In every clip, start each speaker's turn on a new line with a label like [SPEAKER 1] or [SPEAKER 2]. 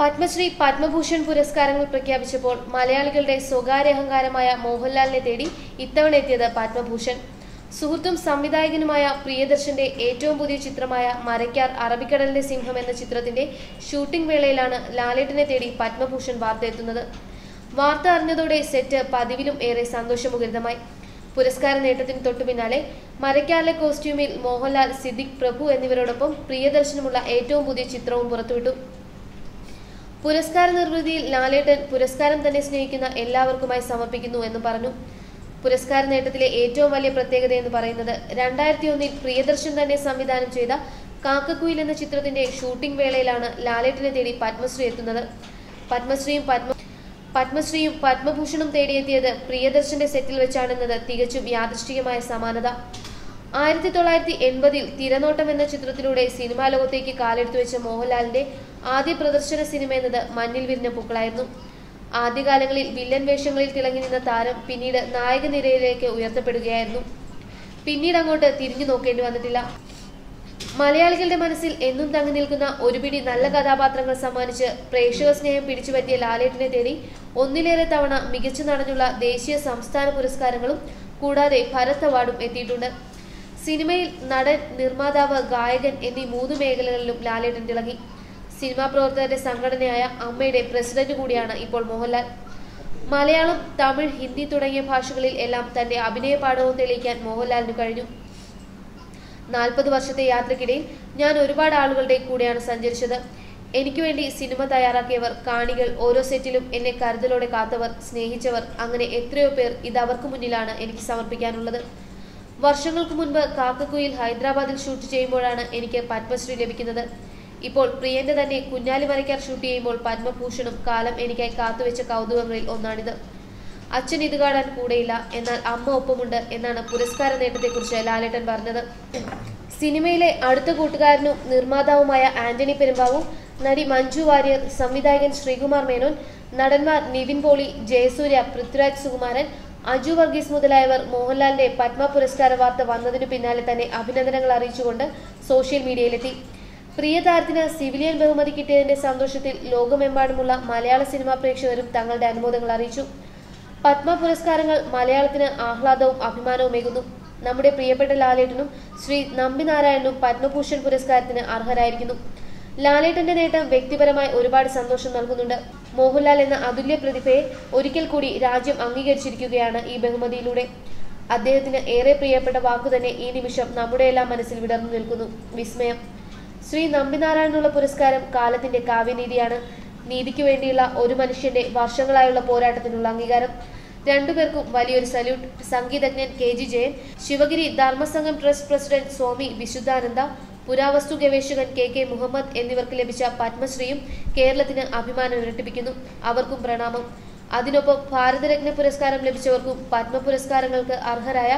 [SPEAKER 1] പത്മശ്രീ പത്മഭൂഷൺ പുരസ്കാരങ്ങൾ പ്രഖ്യാപിച്ചപ്പോൾ മലയാളികളുടെ സ്വകാര്യ അഹങ്കാരമായ മോഹൻലാലിനെ തേടി ഇത്തവണ എത്തിയത് പത്മഭൂഷൺ. സുഹൃത്തും സംവിധായകനുമായ പ്രിയദർശന്റെ ഏറ്റവും പുതിയ ചിത്രമായ മരക്കാർ അറബിക്കടലിന്റെ സിംഹം എന്ന ചിത്രത്തിന്റെ ഷൂട്ടിംഗ് വേളയിലാണ് ലാലേട്ടനെ തേടി പത്മഭൂഷൺ വാർത്ത എത്തുന്നത് വാർത്ത അറിഞ്ഞതോടെ സെറ്റ് പതിവിലും ഏറെ സന്തോഷമുഖരിതമായി. പുരസ്കാര നേട്ടത്തിന് തൊട്ടു പിന്നാലെ മരയ്ക്കാറിലെ കോസ്റ്റ്യൂമിൽ മോഹൻലാൽ സിദ്ദിഖ് പ്രഭു എന്നിവരോടൊപ്പം പ്രിയദർശനമുള്ള ഏറ്റവും പുതിയ ചിത്രവും പുറത്തുവിട്ടു. പുരസ്കാര നിർവൃതിയിൽ ലാലേട്ടൻ പുരസ്കാരം തന്നെ സ്നേഹിക്കുന്ന എല്ലാവർക്കുമായി സമർപ്പിക്കുന്നു എന്ന് പറഞ്ഞു. പുരസ്കാര നേട്ടത്തിലെ ഏറ്റവും വലിയ പ്രത്യേകത എന്ന് പറയുന്നത് രണ്ടായിരത്തി ഒന്നിൽ പ്രിയദർശൻ തന്നെ സംവിധാനം ചെയ്ത കാക്കക്കുയിൽ എന്ന ചിത്രത്തിന്റെ ഷൂട്ടിംഗ് വേളയിലാണ് ലാലേട്ടനെ തേടി പത്മശ്രീ എത്തുന്നത്. പത്മശ്രീയും പത്മ പത്മശ്രീയും പത്മഭൂഷണും തേടിയെത്തിയത് പ്രിയദർശന്റെ സെറ്റിൽ വെച്ചാണെന്നത് തികച്ചും യാദൃശ്ചികമായ സമാനത. ആയിരത്തി തൊള്ളായിരത്തി എൺപതിൽ തിരനോട്ടം എന്ന ചിത്രത്തിലൂടെ സിനിമാ ലോകത്തേക്ക് കാലെടുത്തു വെച്ച മോഹൻലാലിന്റെ ആദ്യ പ്രദർശന സിനിമ എന്നത് മഞ്ഞിൽ വിരിഞ്ഞ പൂക്കളായിരുന്നു. ആദ്യകാലങ്ങളിൽ വില്ലൻ വേഷങ്ങളിൽ തിളങ്ങി നിന്ന താരം പിന്നീട് നായക നിരയിലേക്ക് ഉയർത്തപ്പെടുകയായിരുന്നു. പിന്നീട് അങ്ങോട്ട് തിരിഞ്ഞു നോക്കേണ്ടി വന്നിട്ടില്ല. മലയാളികളുടെ മനസ്സിൽ എന്നും തങ്ങി നിൽക്കുന്ന ഒരു പിടി നല്ല കഥാപാത്രങ്ങൾ സമ്മാനിച്ച് പ്രേക്ഷക സ്നേഹം പിടിച്ചുപറ്റിയ ലാലേട്ടിനെ തേടി ഒന്നിലേറെ തവണ മികച്ചു നടനുള്ള ദേശീയ സംസ്ഥാന പുരസ്കാരങ്ങളും കൂടാതെ ഭരത് അവാർഡും എത്തിയിട്ടുണ്ട്. സിനിമയിൽ നടൻ നിർമ്മാതാവ് ഗായകൻ എന്നീ മൂന്ന് മേഖലകളിലും ലാലേട്ടൻ തിളങ്ങി. സിനിമാ പ്രവർത്തകരുടെ സംഘടനയായ അമ്മയുടെ പ്രസിഡന്റ് കൂടിയാണ് ഇപ്പോൾ മോഹൻലാൽ. മലയാളം തമിഴ് ഹിന്ദി തുടങ്ങിയ ഭാഷകളിൽ എല്ലാം തന്റെ അഭിനയ പാഠവും തെളിയിക്കാൻ മോഹൻലാലിന് കഴിഞ്ഞു. നാൽപ്പത് വർഷത്തെ യാത്രക്കിടയിൽ ഞാൻ ഒരുപാട് ആളുകളുടെ കൂടെയാണ് സഞ്ചരിച്ചത്. എനിക്ക് വേണ്ടി സിനിമ തയ്യാറാക്കിയവർ കാണികൾ ഓരോ സെറ്റിലും എന്നെ കരുതലോടെ കാത്തവർ സ്നേഹിച്ചവർ അങ്ങനെ എത്രയോ പേർ ഇത് അവർക്ക് മുന്നിലാണ് എനിക്ക് സമർപ്പിക്കാനുള്ളത്. വർഷങ്ങൾക്ക് മുൻപ് കാക്കക്കുയിൽ ഹൈദരാബാദിൽ ഷൂട്ട് ചെയ്യുമ്പോഴാണ് എനിക്ക് പത്മശ്രീ ലഭിക്കുന്നത്. ഇപ്പോൾ പ്രിയന്റെ തന്നെ കുഞ്ഞാലി മരയ്ക്കാർ ഷൂട്ട് ചെയ്യുമ്പോൾ പത്മഭൂഷണും കാലം എനിക്കായി കാത്തുവെച്ച കൗതുകങ്ങളിൽ ഒന്നാണിത്. അച്ഛൻ ഇത് കാണാൻ കൂടെയില്ല എന്നാൽ അമ്മ ഒപ്പമുണ്ട് എന്നാണ് പുരസ്കാര നേട്ടത്തെക്കുറിച്ച് ലാലേട്ടൻ പറഞ്ഞത്. സിനിമയിലെ അടുത്ത കൂട്ടുകാരനും നിർമ്മാതാവുമായ ആന്റണി പെരുമ്പാവും നടി മഞ്ജു വാര്യർ സംവിധായകൻ ശ്രീകുമാർ മേനോൻ നടന്മാർ നിവിൻ പോളി ജയസൂര്യ പൃഥ്വിരാജ് സുകുമാരൻ അജു വർഗീസ് മുതലായവർ മോഹൻലാലിന്റെ പത്മ പുരസ്കാര വാർത്ത വന്നതിനു പിന്നാലെ തന്നെ അഭിനന്ദനങ്ങൾ അറിയിച്ചുകൊണ്ട് സോഷ്യൽ മീഡിയയിലെത്തി. പ്രിയ താരത്തിന് സിവിലിയൻ ബഹുമതി കിട്ടിയതിന്റെ സന്തോഷത്തിൽ ലോകമെമ്പാടുമുള്ള മലയാള സിനിമാ പ്രേക്ഷകരും തങ്ങളുടെ അനുമോദങ്ങൾ അറിയിച്ചു. പത്മ പുരസ്കാരങ്ങൾ മലയാളത്തിന് ആഹ്ലാദവും അഭിമാനവുമേകുന്നു നമ്മുടെ പ്രിയപ്പെട്ട ലാലേട്ടനും ശ്രീ നമ്പിനാരായണനും പത്മഭൂഷൺ പുരസ്കാരത്തിന് അർഹരായിരിക്കുന്നു. ലാലേട്ടന്റെ നേട്ടം വ്യക്തിപരമായി ഒരുപാട് സന്തോഷം നൽകുന്നുണ്ട്. മോഹൻലാൽ എന്ന അതുല്യ പ്രതിഭയെ ഒരിക്കൽ കൂടി രാജ്യം അംഗീകരിച്ചിരിക്കുകയാണ് ഈ ബഹുമതിയിലൂടെ. അദ്ദേഹത്തിന് ഏറെ പ്രിയപ്പെട്ട വാക്കു തന്നെ ഈ നിമിഷം നമ്മുടെ എല്ലാം മനസ്സിൽ വിടർന്നു നിൽക്കുന്നു. വിസ്മയം. ശ്രീ നമ്പിനാരായണനുള്ള പുരസ്കാരം കാലത്തിന്റെ കാവ്യനീതിയാണ്. നീതിക്ക് വേണ്ടിയുള്ള ഒരു മനുഷ്യന്റെ വർഷങ്ങളായുള്ള പോരാട്ടത്തിനുള്ള അംഗീകാരം. രണ്ടുപേർക്കും വലിയൊരു സല്യൂട്ട്. സംഗീതജ്ഞൻ K G Jayan Sivagiri Dharmasangham trust president Swami Vishudhananda പുരാവസ്തു ഗവേഷകൻ കെ കെ മുഹമ്മദ് എന്നിവർക്ക് ലഭിച്ച പത്മശ്രീയും കേരളത്തിന് അഭിമാനം ഇരട്ടിപ്പിക്കുന്നു. അവർക്കും പ്രണാമം. അതിനൊപ്പം ഭാരതരത്ന പുരസ്കാരം ലഭിച്ചവർക്കും പത്മ പുരസ്കാരങ്ങൾക്ക് അർഹരായ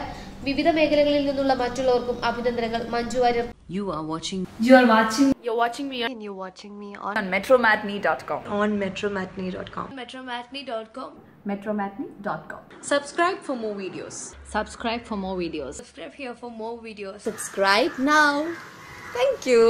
[SPEAKER 1] വിവിധ മേഖലകളിൽ നിന്നുള്ള മറ്റുള്ളവർക്കും അഭിനന്ദനങ്ങൾ Manju Warrier
[SPEAKER 2] You are watching
[SPEAKER 3] You are watching
[SPEAKER 4] You're watching me and you're watching me on,
[SPEAKER 3] on metromatney.com.
[SPEAKER 4] on metromatney.com.
[SPEAKER 1] metromatney.com
[SPEAKER 3] Metromatney.com.
[SPEAKER 4] Subscribe for more videos.
[SPEAKER 2] subscribe for more videos
[SPEAKER 1] subscribe here for more videos
[SPEAKER 4] Subscribe now. Thank you.